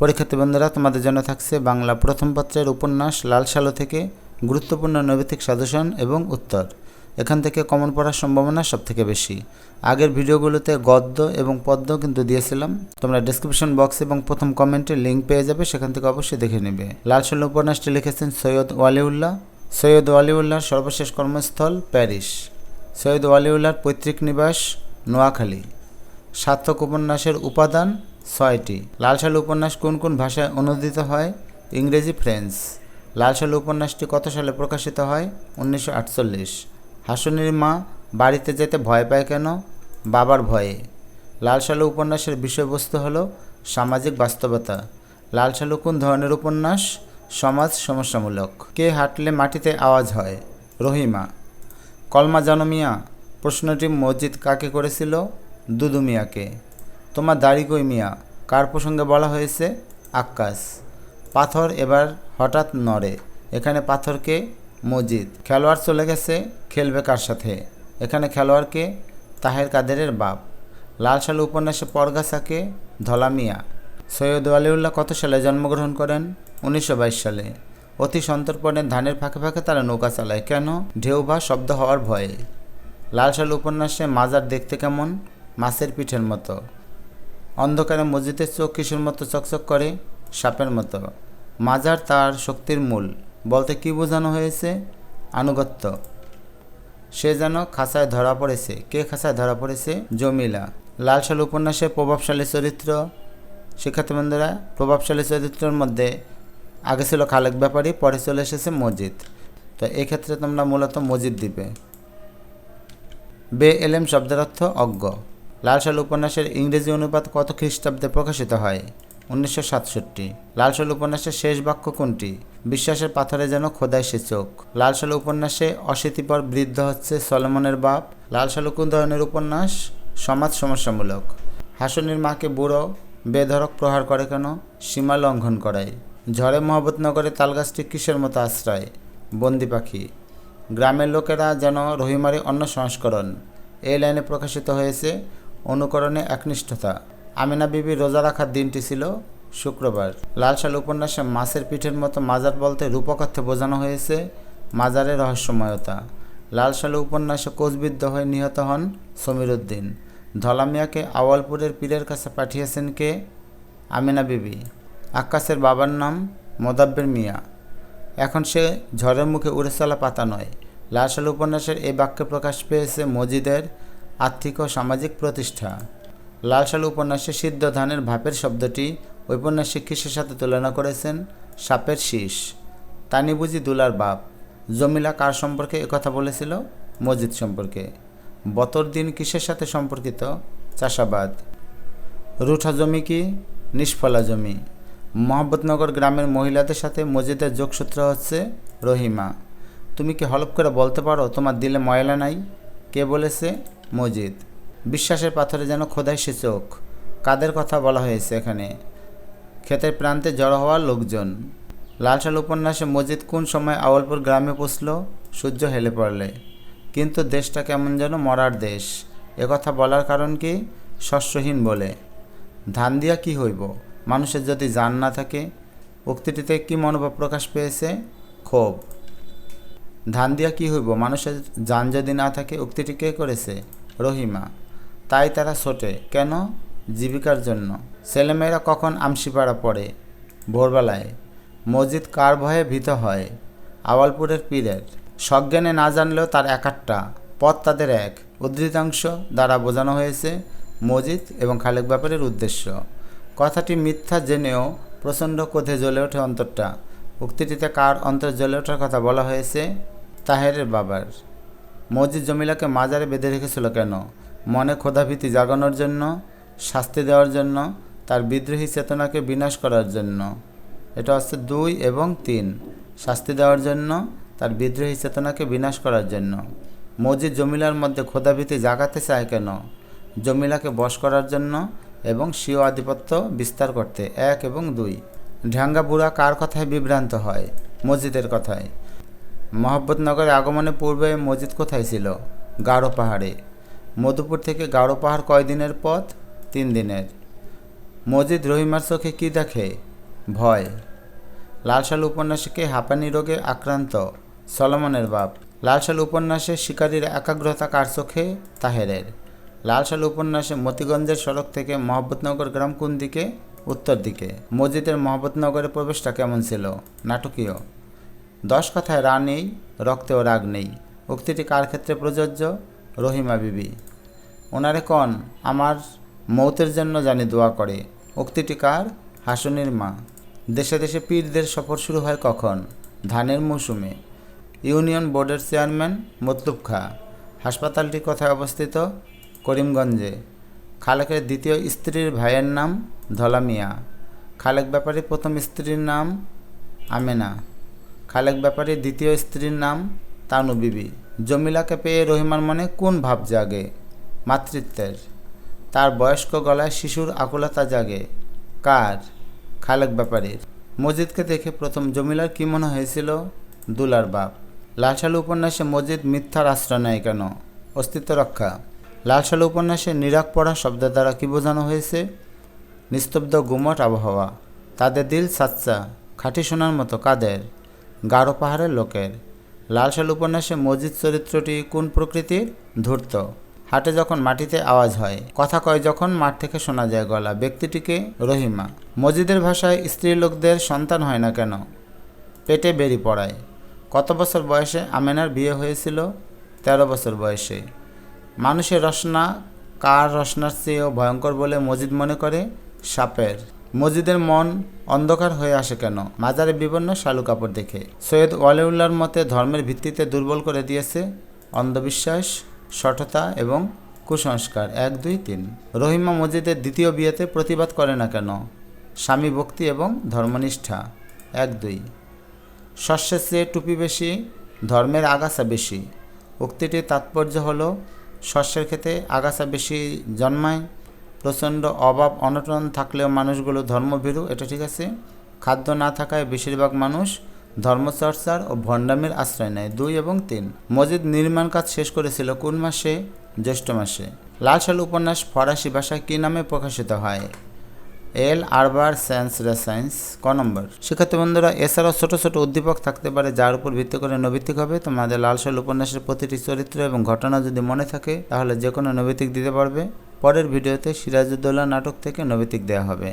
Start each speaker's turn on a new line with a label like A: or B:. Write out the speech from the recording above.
A: পরীক্ষার্থী বন্ধুরা তোমাদের জন্য থাকছে বাংলা প্রথম পত্রের উপন্যাস, লাল সালো থেকে গুরুত্বপূর্ণ নৈতিক সাজেশন এবং উত্তর। এখান থেকে কমন পড়ার সম্ভাবনা সব থেকে বেশি। আগের ভিডিওগুলোতে গদ্য এবং পদ্য কিন্তু দিয়েছিলাম। তোমরা ডিসক্রিপশন বক্স এবং প্রথম কমেন্টে লিঙ্ক পেয়ে যাবে, সেখান থেকে অবশ্যই দেখে নেবে। লাল সালো উপন্যাসটি লিখেছেন সৈয়দ ওয়ালিউল্লাহ। সৈয়দ ওয়ালিউল্লাহর সর্বশেষ কর্মস্থল প্যারিস। সৈয়দ ওয়ালিউল্লাহর পৈতৃক নিবাস নোয়াখালী। সার্থক উপন্যাসের উপাদান ছয়টি। লাল সালু উপন্যাস কোন কোন ভাষায় অনুদিত হয়? ইংরেজি, ফ্রেঞ্চ। লাল সালু উপন্যাসটি কত সালে প্রকাশিত হয়? উনিশশো আটচল্লিশ। হাসুনির মা বাড়িতে যেতে ভয় পায় কেন? বাবার ভয়ে। লাল সালু উপন্যাসের বিষয়বস্তু হল সামাজিক বাস্তবতা। লাল সালু কোন ধরনের উপন্যাস? সমাজ সমস্যামূলক। কে হাঁটলে মাটিতে আওয়াজ হয়? রহিমা। কলমা জানো মিয়া, প্রশ্নটি মসজিদ কাকে করেছিল? দুদু মিয়াকে। তোমার দাড়ি কই মিয়া? কার প্রসঙ্গে বলা হয়েছে? আক্কাস। পাথর এবার হঠাৎ নড়ে। এখানে পাথরকে মসজিদ খেলোয়াড় চলে গেছে, খেলবে কার সাথে? এখানে খেলোয়াড়কে তাহের কাদেরের বাপ। লাল সালু উপন্যাসে পরগাছাকে ধলা মিয়া। সৈয়দ আলিউল্লাহ কত সালে জন্মগ্রহণ করেন? উনিশশো বাইশ সালে। অতি সন্তর্পণে ধানের ফাঁকে ফাঁকে তারা নৌকা চালায়। কেন? ঢেউ বা শব্দ হওয়ার ভয়ে। লাল সালু উপন্যাসে মাজার দেখতে কেমন? মাছের পিঠের মতো। অন্ধকারে মসজিদের চোখ কিশোর মতো চকচক করে, সাপের মতো। মাজার তার শক্তির মূল। বলতে কি বোঝানো হয়েছে? আনুগত্য। সে যেন খাঁচায় ধরা পড়েছে। কে খাঁচায় ধরা পড়েছে? জমিলা। লাল উপন্যাসে প্রভাবশালী চরিত্র। শিক্ষার্থী বন্ধুরা, প্রভাবশালী চরিত্রের মধ্যে আগে ছিল খালেক ব্যাপারী, পরে চলে এসেছে মসজিদ তো এক্ষেত্রে তোমরা মূলত মসজিদ দিবে। বে এলেম শব্দের অর্থ অজ্ঞ। লাল সাল উপন্যাসের ইংরেজি অনুবাদ কত খ্রিস্টাব্দে প্রকাশিত হয়? উনিশশো সাতষট্টি। লাল সাল উপন্যাসের শেষ বাক্য কোনটি? বিশ্বাসের পাথরে যেন খোদায় সে চোখ। লাল সাল উপন্যাসে অশীতিপর বৃদ্ধ হচ্ছে সলমনের বাপ। লাল সালু কোন ধরনের উপন্যাস সমাজ সমস্যামূলক। হাসনির মাকে বুড়ো বেধরক প্রহার করে কেন? সীমা লঙ্ঘন করায় ঝড়ে মহব্বতনগরে তালগাছটি কিসের মতো আশ্রয়? বন্দি পাখি। গ্রামের লোকেরা যেন রহিমারি অন্য সংস্করণ এই লাইনে প্রকাশিত হয়েছে অনুকরণে একনিষ্ঠতা। আমিনা বিবি রোজা রাখার দিনটি ছিল শুক্রবার। লাল সাল উপন্যাসে মাছের পিঠের মতো মাজার বলতে রূপকথ্যে বোঝানো হয়েছে মাজারের রহস্যময়তা। লাল সালু উপন্যাসে কোচবিদ্ধ হয়ে নিহত হন সমীর উদ্দিন ধলামিয়াকে আওয়ালপুরের পীরের কাছে পাঠিয়েছেন কে? আমিনা বিবি। আক্কাসের বাবার নাম মোদাব্বের মিয়া। এখন সে ঝড়ের মুখে উড়ে চলা পাতা নয়। লাল সালু উপন্যাসের এই বাক্যে প্রকাশ পেয়েছে মসজিদের আর্থিক ও সামাজিক প্রতিষ্ঠা। লাল সালু উপন্যাসে সিদ্ধ ধানের ভাপের শব্দটি ঔপন্যাসিক কিসের সাথে তুলনা করেছেন? সাপের শীষ। তানি বুঝি দুলার বাপ। জমিলা কার সম্পর্কে একথা বলেছিল? মসজিদ সম্পর্কে। বতর দিন কিসের সাথে সম্পর্কিত? চাষাবাদ। রুঠা জমি কি? নিষ্ফলা জমি। মোহাম্মদনগর গ্রামের মহিলাদের সাথে মসজিদের যোগসূত্র হচ্ছে রহিমা। তুমি কি হলপ করে বলতে পারো তোমার দিলে ময়লা নাই? কে বলেছে? মসজিদ বিশ্বাসের পাথরে যেন খোদাই সে চোখ। কাদের কথা বলা হয়েছে এখানে? ক্ষেতের প্রান্তে জড়ো হওয়া লোকজন। লালশাল উপন্যাসে মসজিদ কোন সময় আওয়ালপুর গ্রামে পৌঁছল? সূর্য হেলে পড়লে। কিন্তু দেশটা কেমন যেন মরার দেশ। একথা বলার কারণ কি? শস্যহীন বলে। ধান দিয়া কি হইব? মানুষের যদি যান না থাকে, উক্তিটিতে কি মনোভাব প্রকাশ পেয়েছে? ক্ষোভ। ধান দিয়া কি হইব? মানুষের যান যদি না থাকে, উক্তিটি কে করেছে? রহিমা। তাই তারা ছোটে। কেন? জীবিকার জন্য। ছেলেমেয়েরা কখন আমসিপাড়া পড়ে? ভোরবেলায়। মসজিদ কার ভয়ে ভীত হয়? আওয়ালপুরের পীরের। সজ্ঞানে না জানলেও তার একাট্টা। পথ তাদের এক। উদ্ধৃতাংশ দ্বারা বোঝানো হয়েছে মসজিদ এবং খালেক ব্যাপারের উদ্দেশ্য। কথাটি মিথ্যা জেনেও প্রচণ্ড ক্রোধে জ্বলে ওঠে অন্তরটা। উক্তিটিতে কার অন্তর জ্বলে ওঠার কথা বলা হয়েছে? তাহেরের বাবার। মসজিদ জমিলাকে মাজারে বেঁধে রেখেছিল কেন? মনে ক্ষোধাভীতি জাগানোর জন্য, শাস্তি দেওয়ার জন্য, তার বিদ্রোহী চেতনাকে বিনাশ করার জন্য। এটা হচ্ছে দুই এবং তিন। শাস্তি দেওয়ার জন্য, তার বিদ্রোহী চেতনাকে বিনাশ করার জন্য। মসজিদ জমিলার মধ্যে ক্ষোধাভীতি জাগাতে চায় কেন? জমিলাকে বশ করার জন্য এবং স্বীয় আধিপত্য বিস্তার করতে। এক এবং দুই। ঢাঙ্গা বুড়া কার কথায় বিভ্রান্ত হয়? মসজিদের কথায়। মহব্বতনগরের আগমনের পূর্বে মসজিদ কোথায় ছিল? গাঢ় পাহাড়ে। মধুপুর থেকে গাঢ় পাহাড় কয় দিনের পথ? তিন দিনের। মসজিদ রহিমার চোখে কী দেখে? ভয়। লালশাল উপন্যাসকে হাঁপানি রোগে আক্রান্ত। সলমনের বাপ। লালশাল উপন্যাসে শিকারীর একাগ্রতা কার চোখে? তাহেরের। লালশাল উপন্যাসে মতিগঞ্জের সড়ক থেকে মহব্বতনগর গ্রাম কোন দিকে? উত্তর দিকে। মসজিদের মহব্বতনগরের প্রবেশটা কেমন ছিল? নাটকীয়। দশ কথায় রা নেই, রক্তেও রাগ নেই। উক্তিটি কার ক্ষেত্রে প্রযোজ্য? রহিমা বিবি। ওনারে কন, আমার মৌতের জন্য জানি দোয়া করে। উক্তিটি কার? হাসনির মা। দেশে দেশে পীরদের সফর শুরু হয় কখন? ধানের মৌসুমে। ইউনিয়ন বোর্ডের চেয়ারম্যান মতলুব খা। হাসপাতালটি কোথায় অবস্থিত? করিমগঞ্জে। খালেকের দ্বিতীয় স্ত্রীর ভাইয়ের নাম ধলা মিয়া খালেক ব্যাপারী প্রথম স্ত্রীর নাম আমেনা। খালেক ব্যাপারী দ্বিতীয় স্ত্রীর নাম তানু বিবি জমিলাকে পেয়ে রহিমার মনে কোন ভাব জাগে? মাতৃত্বের। তার বয়স্ক গলায় শিশুর আকুলতা জাগে। কার? খালেক ব্যাপারীর। মসজিদকে দেখে প্রথম জমিলার কী মনে হয়েছিল? দুলার বাপ। লালসালু উপন্যাসে মসজিদ মিথ্যার আশ্রয় নেয় কেন? অস্তিত্ব রক্ষা। লালসালু উপন্যাসে নিরাক পড়া শব্দের দ্বারা কী বোঝানো হয়েছে? নিস্তব্ধ গুমট আবহাওয়া। তাদের দিল সাচ্চা, খাঁটি শোনার মতো, কাদের? গাঢ় পাহাড়ের লোকের। লালসাল উপন্যাসে মসজিদ চরিত্রটি কোন প্রকৃতির? ধূর্ত। হাটে যখন মাটিতে আওয়াজ হয়, কথা কয় যখন মাঠ থেকে শোনা যায় গলা। ব্যক্তিটিকে রহিমা। মসজিদের ভাষায় স্ত্রী লোকদের সন্তান হয় না কেন? পেটে বেরি পড়ায়। কত বছর বয়সে আমেনার বিয়ে হয়েছিল? তেরো বছর বয়সে। মানুষের রসনা কার রসনার চেয়েও ভয়ঙ্কর বলে মসজিদ মনে করে? সাপের। মসজিদের মন অন্ধকার হয়ে আসে কেন? মাজারে বিভিন্ন শালু কাপড় দেখে। সৈয়দ ওয়ালিউল্লার মতে ধর্মের ভিত্তিতে দুর্বল করে দিয়েছে অন্ধবিশ্বাস, সঠতা এবং কুসংস্কার। এক, দুই, তিন। রহিমা মসজিদের দ্বিতীয় বিয়েতে প্রতিবাদ করে না কেন? স্বামী ভক্তি এবং ধর্মনিষ্ঠা। এক, দুই। শস্যের চেয়ে টুপি বেশি, ধর্মের আগাছা বেশি। উক্তিটির তাৎপর্য হলো, শস্যের ক্ষেত্রে আগাছা বেশি জন্মায় প্রচণ্ড অভাব, অনটন থাকলেও মানুষগুলো ধর্মভীরু, এটা ঠিক আছে। খাদ্য না থাকায় বেশিরভাগ মানুষ ধর্মচর্চার ও ভণ্ডামির আশ্রয় নেয়। দুই এবং তিন। মসজিদ নির্মাণ কাজ শেষ করেছিল কোন মাসে? জ্যৈষ্ঠ মাসে। লালসাল উপন্যাস ফরাসি ভাষায় কী নামে প্রকাশিত হয়? এল আরবার সায়েন্স রেসায়েন্স ক নম্বর। শিক্ষার্থী বন্ধুরা, এছাড়াও ছোট ছোট উদ্দীপক থাকতে পারে যার উপর ভিত্তি করে নৈবিত্তিক হবে। তোমাদের লালসাল উপন্যাসের প্রতিটি চরিত্র এবং ঘটনা যদি মনে থাকে, তাহলে যে কোনো নৈবিত্তিক দিতে পারবে। পরের ভিডিওতে সিরাজউদ্দৌলা নাটক থেকে নৈবিত্তিক দেওয়া হবে।